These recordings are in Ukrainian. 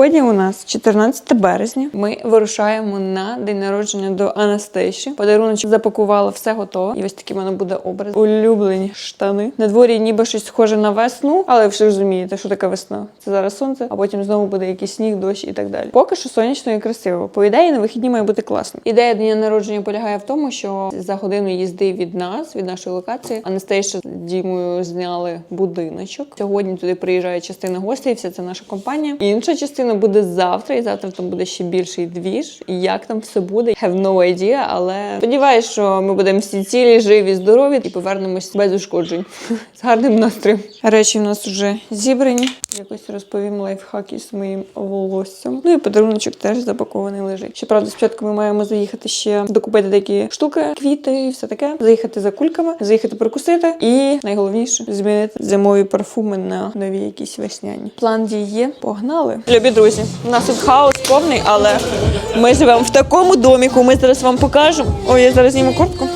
Сьогодні у нас 14 березня. Ми вирушаємо на день народження до Анастейші. Подарунок запакувала, все готово. І ось такий в мене буде образ. Улюблені штани. На дворі ніби щось схоже на весну, але ви ж розумієте, що таке весна. Це зараз сонце, а потім знову буде якийсь сніг, дощ і так далі. Поки що сонячно і красиво. По ідеї, на вихідні має бути класно. Ідея дня народження полягає в тому, що за годину їзди від нас, від нашої локації, Анастейша з Дімою зняли будиночок. Сьогодні туди приїжджає частина гостей, вся це наша компанія. Інша частина буде завтра, і завтра там буде ще більший двіж. І як там все буде, have no idea, але сподіваюся, що ми будемо всі цілі, живі, здорові і повернемось без ушкоджень з гарним настроєм. Речі в нас вже зібрані. Якось розповім лайфхаки з моїм волоссям. Ну і подаруночок теж запакований лежить. Щоправда, спочатку ми маємо заїхати ще докупити деякі штуки, квіти і все таке. Заїхати за кульками, заїхати перекусити. І найголовніше змінити зимові парфуми на нові якісь весняні. План дій є. Погнали. Любі друзі, у нас тут хаос повний, але ми живемо в такому доміку. Ми зараз вам покажемо. Ой, я зараз зніму куртку.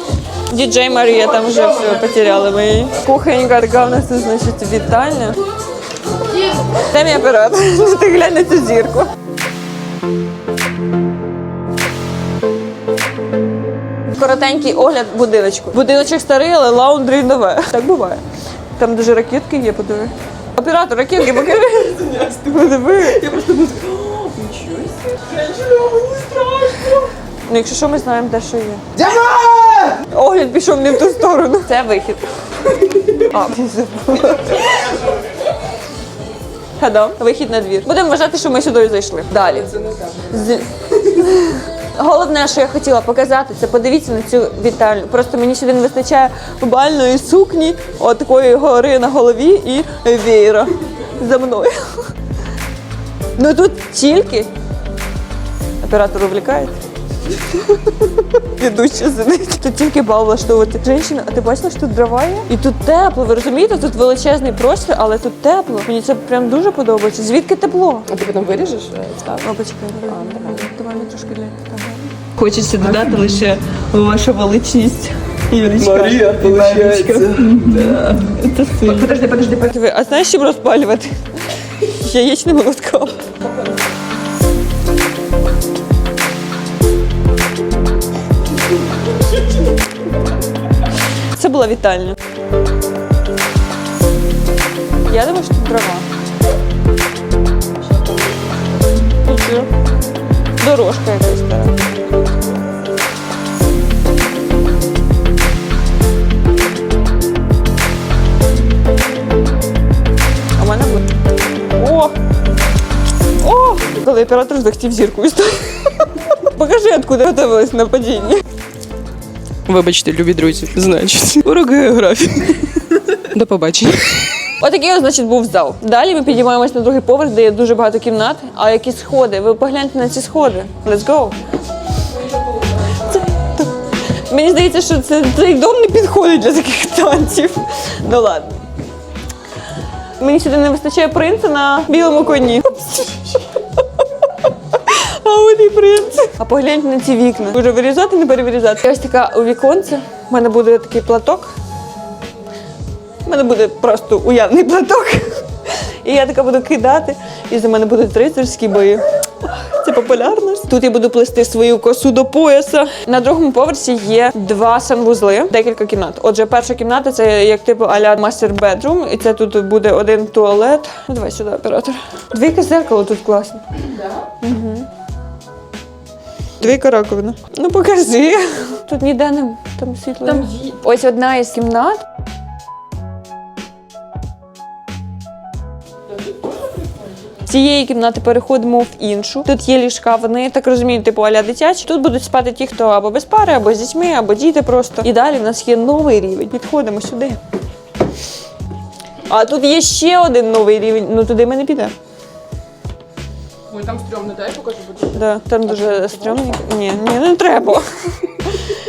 Діджей Марія там вже все потеряли ми її. Кухонька така в нас значить, вітальня. Де мій оператор? Ти глянь на цю зірку. Коротенький огляд будиночку. Будиночок старий, але лаундрі нове. Так буває. Там дуже ракетки є, подиви. Оператор, ракетки, покажи. Подиви. Я просто буду нічого мені страшно. Ну, якщо що, ми знаємо, де що є. Дяма! Огляд пішов не в ту сторону. Це вихід. А, забула. Хадам, вихід на двір. Будемо вважати, що ми сюди зайшли. Далі. З- Головне, що я хотіла показати, це подивіться на цю вітальню. Просто мені сюди не вистачає бальної сукні, от такої гори на голові і веєра за мною. Ну тут тільки оператор увлікає. Ведуча сидить. Тут тільки бал влаштовувати. Женщина, а ти бачила, що тут дрова є? І тут тепло. Ви розумієте? Тут величезний простір, але тут тепло. Мені це прям дуже подобається. Звідки тепло? А ти потім виріжеш? Встав? О, почекай, давай. Ми трошки для Хочеться додати лише ваша величність. Юрічка. виходить. Це сильно. Подожди, подожди, подожди. А знаєш, чим розпалювати? Яєчним молотком. була вітальня. Я думаю, що тут дрова. Нічого. Дорожка якась стара. А в мене буде. О! О! Коли оператор захотів зірку вистати. Покажи, откуда готувалась на падіння. Вибачте, любі друзі. Значить, урок географії. До побачення. Отакий, ось, значить, був зал. Далі ми підіймаємось на другий поверх, де є дуже багато кімнат. А які сходи? Ви погляньте на ці сходи. Let's go. Мені здається, що це, цей дом не підходить для таких танців. Ну ладно. Мені сюди не вистачає принца на білому коні. А от принц. А погляньте на ці вікна. Уже вирізати, не перевирізати. Ось така у віконце. У мене буде такий платок. У мене буде просто уявний платок. І я така буду кидати, і за мене будуть рицарські бої. Це популярність. Тут я буду плести свою косу до пояса. На другому поверсі є два санвузли, декілька кімнат. Отже, перша кімната це як типу аля мастер бедрум, і це тут буде один туалет. Ну, давай сюди, оператор. Двійка зеркало тут класно. Угу. Двійка раковина. Ну покажи. Тут ніде не там світло. Там є. Ось одна із кімнат. З цієї кімнати переходимо в іншу. Тут є ліжка, вони так розумію, типу аля дитячі. Тут будуть спати ті, хто або без пари, або з дітьми, або діти просто. І далі в нас є новий рівень. Підходимо сюди. А тут є ще один новий рівень. Ну туди ми не підемо. Ой, там стрьомно, дай покажу, Да, там дуже стрьомно. Ні, ні, не треба.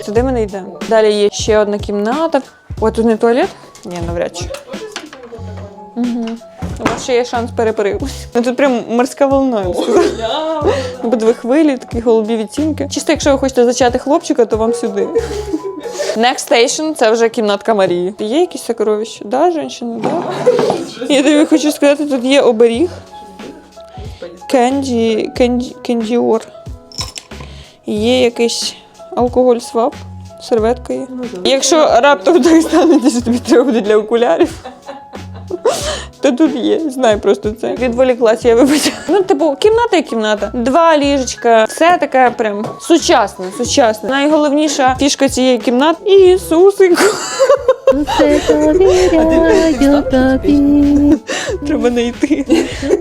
Туди ми не йдемо. Далі є ще одна кімната. О, тут не туалет? Ні, навряд чи. Угу. У вас ще є шанс переприватися. Ну тут прям морська волна, я б сказала. Обидві хвилі, такі голубі відтінки. Чисто, якщо ви хочете зачати хлопчика, то вам сюди. Next station – це вже кімнатка Марії. Є якісь сокровища? Да, жінка? Да? Я тобі хочу сказати, тут є оберіг. Кенді, кенді, кендіор. Є якийсь алкоголь свап, серветка є. Якщо раптом так станеться, то тобі треба буде для окулярів. То тут є, знаю просто це. Відволіклася, я вибачаю. Ну, типу, кімната і кімната. Два ліжечка. Все таке прям сучасне, сучасне. Найголовніша фішка цієї кімнати Ісусику. Довіряю тобі. Треба знайти.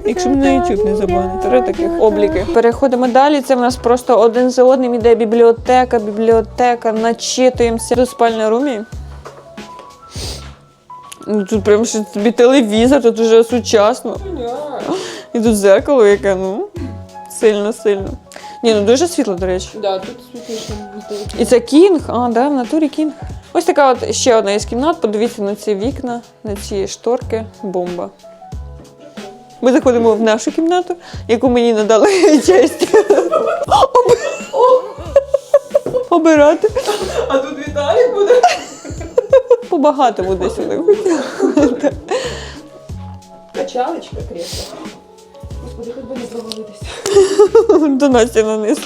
Якщо мене YouTube не забанить, три таких обліки. Переходимо далі. Це в нас просто один за одним іде бібліотека, бібліотека, начитуємося. Тут спальня румі. Ну, тут прям ще тобі телевізор, тут вже сучасно. І тут зеркало, яке, ну, сильно, сильно. Ні, ну дуже світло, до речі. Да, тут світліше. І це кінг, а, да, в натурі кінг. Ось така от ще одна із кімнат. Подивіться на ці вікна, на ці шторки. Бомба. Ми заходимо в нашу кімнату, яку мені надали честь обирати. А тут Віталік буде. Побагато буде сюди. Качалочка кресло. Господи, хоч би не провалитися. До Насті на низ.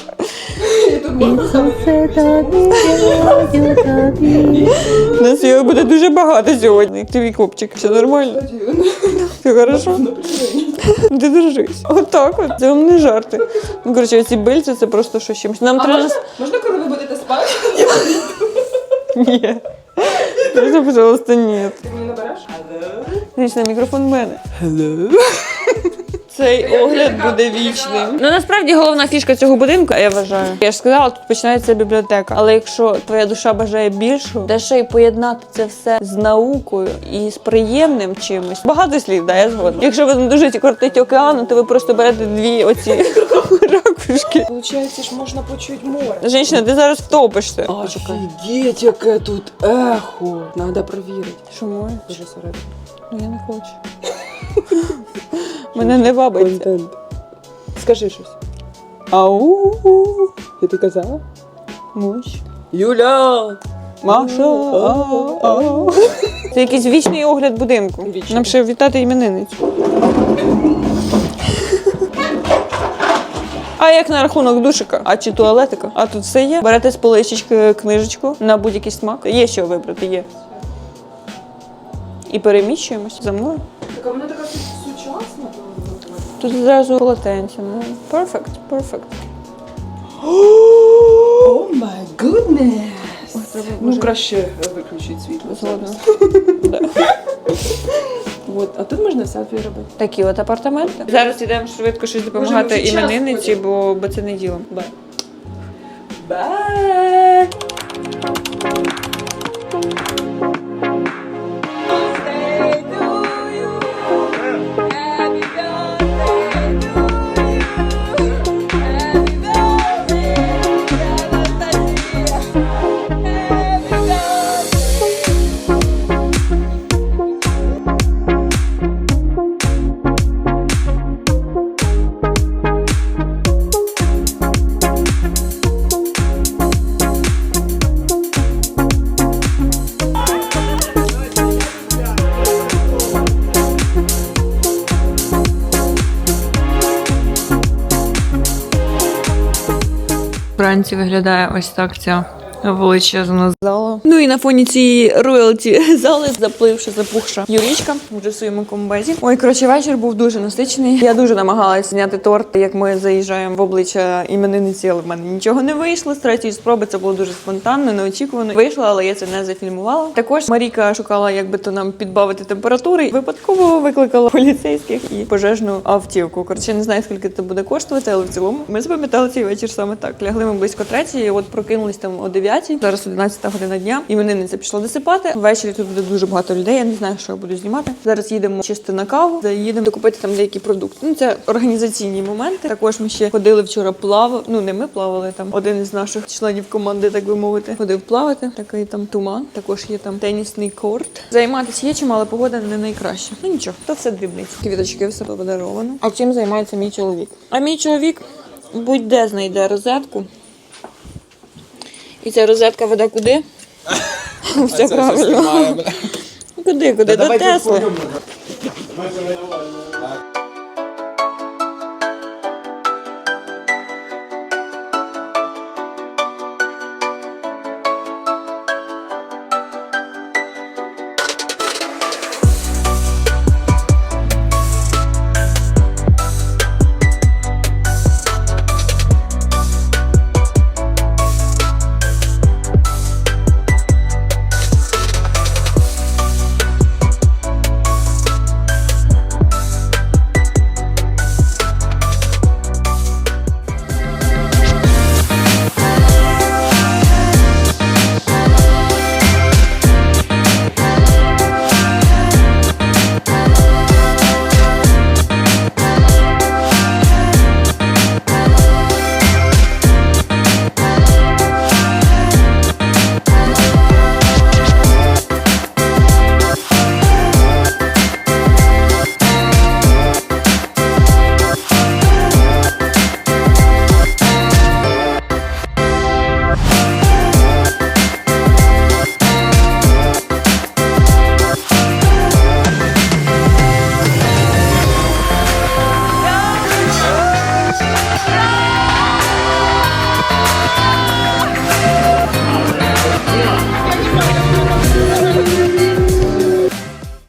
Нас його буде дуже багато сьогодні. Як твій копчик. Все нормально? Все хорошо? Ти держись. Отак от. Це вам не жарти. Ну, коротше, ці бильці це просто що чимось. Нам А треба. можна, можна, коли ви будете спати? Ні. Просто, пожалуйста, ні. Ти мені набереш? Звісно, мікрофон в мене. Цей огляд буде вічним. Ну насправді головна фішка цього будинку, я вважаю. Я ж сказала, тут починається бібліотека. Але якщо твоя душа бажає більшого, де ще й поєднати це все з наукою і з приємним чимось. Багато слів, да, я згодна. Якщо ви не дуже кортить океану, то ви просто берете дві оці ракушки. Получається ж можна почути море. Женщина, ти зараз втопишся. Офігеть, яке тут ехо. Надо перевірити. Що моє? Дуже середньо. Ну я не хочу. Мене не. Контент. Скажи щось. Ау. І ти казала? Мощ. Юля! Маша. ау, ау. Це якийсь вічний огляд будинку. Вічний. Нам ще вітати іменинницю. А як на рахунок душика? А чи туалетика? А тут все є. Берете з поличечки книжечку на будь-який смак. Є що вибрати, є. І переміщуємось за мною. Так а вона така сучасна. Тут зразу полотенце. Ну, perfect, perfect. О май гуднес! Ну, краще виключити світло. Згодна. От, а тут можна селфі робити. Такі от апартаменти. Зараз йдемо швидко щось допомагати Може, ми вже час іменинниці, бо, бо це не діло. Бай. Бай! Вранці виглядає ось так ця величезна зала. Ну і на фоні цієї роялті зали запливша, запухша Юрічка вже в своєму комбезі. Ой, коротше, вечір був дуже насичений. Я дуже намагалася зняти торт, як ми заїжджаємо в обличчя іменинниці, але в мене нічого не вийшло. З третьої спроби це було дуже спонтанно, неочікувано. Вийшло, але я це не зафільмувала. Також Маріка шукала, як би то нам підбавити температури. Випадково викликала поліцейських і пожежну автівку. Коротше, не знаю, скільки це буде коштувати, але в цілому ми запам'ятали цей вечір саме так. Лягли ми близько третьої, от прокинулись там о 9 Зараз 11 година дня. Іменинниця пішла досипати. Ввечері тут буде дуже багато людей. Я не знаю, що я буду знімати. Зараз їдемо чисто на каву. Заїдемо докупити там деякі продукти. Ну це організаційні моменти. Також ми ще ходили вчора плавати. Ну не ми плавали там. Один із наших членів команди, так би мовити, ходив плавати. Такий там туман. Також є там тенісний корт. Займатися є чим, але погода не найкраща. Ну нічого, то все дрібниці. Квіточки все подаровано. А чим займається мій чоловік? А мій чоловік будь-де знайде розетку. І ця розетка веде куди? Все правильно. Куди, куди? До Тесли.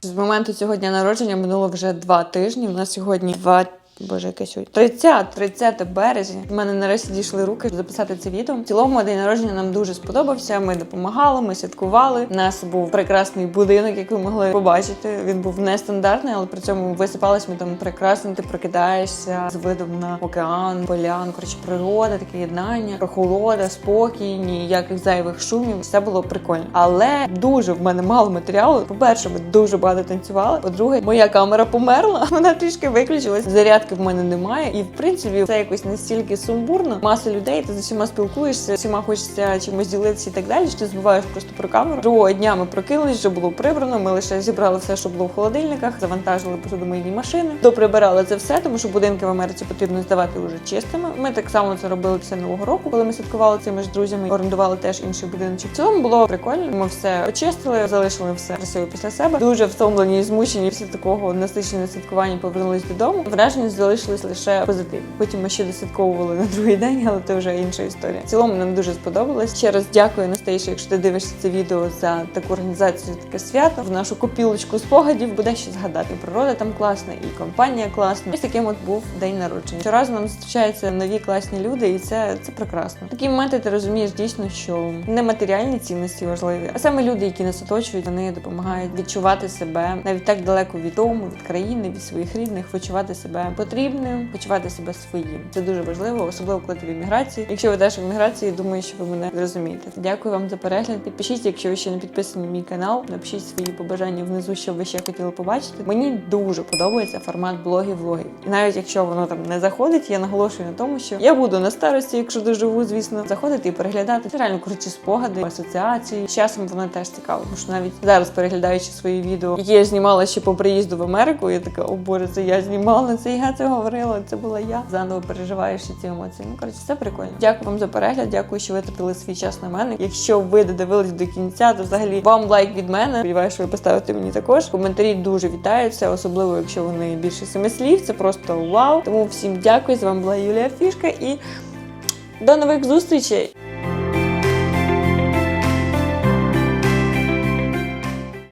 З моменту цього дня народження минуло вже два тижні. У нас сьогодні два Боже, яке сьогодні 30, 30 березня. У мене нарешті дійшли руки записати це відео. В цілому день народження нам дуже сподобався. Ми допомагали, ми святкували. У нас був прекрасний будинок, як ви могли побачити. Він був нестандартний, але при цьому висипались ми там прекрасно. Ти прокидаєшся з видом на океан, полян, коротше, природа, таке єднання, прохолода, спокій, ніяких зайвих шумів. Все було прикольно. Але дуже в мене мало матеріалу. По-перше, ми дуже багато танцювали. По-друге, моя камера померла. Вона трішки виключилась. Зарядки в мене немає. І в принципі, це якось настільки сумбурно. Маса людей, ти з усіма спілкуєшся, всіма хочеться чимось ділитися і так далі. Що ти забуваєш просто про камеру. Другого дня ми прокинулись, вже було прибрано. Ми лише зібрали все, що було в холодильниках, завантажили посудомийні машини, доприбирали це все, тому що будинки в Америці потрібно здавати вже чистими. Ми так само це робили після нового року, коли ми святкували цими ж друзями, орендували теж інший будиночок. В цілому було прикольно. Ми все очистили, залишили все красиво після себе. Дуже втомлені і змучені після такого насиченого святкування повернулись додому. Враження залишились лише позитивні. Потім ми ще досвятковували на другий день, але це вже інша історія. В цілому нам дуже сподобалось. Ще раз дякую Настейші, якщо ти дивишся це відео за таку організацію, таке свято. В нашу копілочку спогадів буде що згадати. І природа там класна, і компанія класна. Ось таким от був день народження. Щоразу нам зустрічаються нові класні люди, і це, це прекрасно. Такі моменти ти розумієш дійсно, що не матеріальні цінності важливі, а саме люди, які нас оточують, вони допомагають відчувати себе навіть так далеко від дому, від країни, від своїх рідних, відчувати себе потрібним, почувати себе своїм. Це дуже важливо, особливо коли ти в еміграції. Якщо ви теж в еміграції, думаю, що ви мене зрозумієте. Дякую вам за перегляд. Підпишіться, якщо ви ще не підписані на мій канал. Напишіть свої побажання внизу, що ви ще хотіли побачити. Мені дуже подобається формат блогів-влогів. І навіть якщо воно там не заходить, я наголошую на тому, що я буду на старості, якщо доживу, звісно, заходити і переглядати. Це реально круті спогади, асоціації. З часом воно теж цікаво, тому що навіть зараз переглядаючи свої відео, які я знімала ще по приїзду в Америку, я така, о боже, це я знімала, це я це говорила, це була я. Заново переживаєш ці емоції. Ну коротше, все прикольно. Дякую вам за перегляд. Дякую, що витратили свій час на мене. Якщо ви додивились до кінця, то взагалі вам лайк від мене. Сподіваюся, що ви поставите мені також. Коментарі дуже вітаються, особливо якщо вони більше семи слів. Це просто вау. Тому всім дякую. З вами була Юлія Фішка і до нових зустрічей!